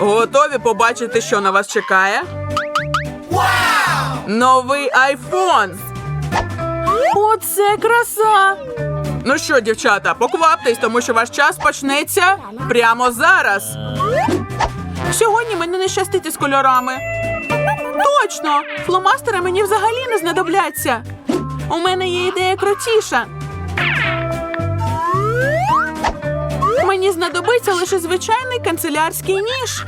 Готові побачити, що на вас чекає? Новий айфон. Оце краса. Ну що, дівчата, покваптесь, тому що ваш час почнеться прямо зараз. Сьогодні мені не щастить із кольорами. Точно! Фломастери мені взагалі не знадобляться. У мене є ідея крутіша. Мені знадобиться лише звичайний канцелярський ніж.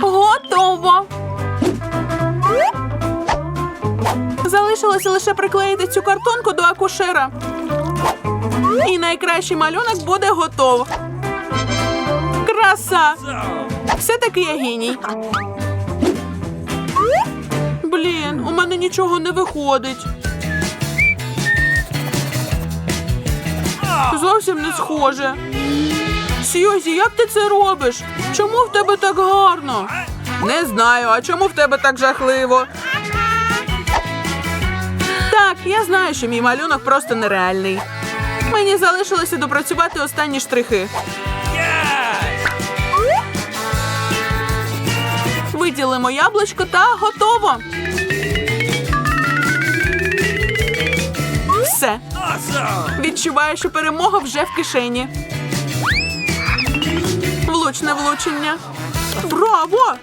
Готово. Залишилося лише приклеїти цю картонку до акушера. І найкращий малюнок буде готов. Краса! Все-таки я геній. Блін, у мене нічого не виходить. Зовсім не схоже. Сьюзі, як ти це робиш? Чому в тебе так гарно? Не знаю, а чому в тебе так жахливо? Так, я знаю, що мій малюнок просто нереальний. Мені залишилося допрацювати останні штрихи. Виділимо яблучко та готово. Відчуваю, що перемога вже в кишені. Влучне влучення. Браво!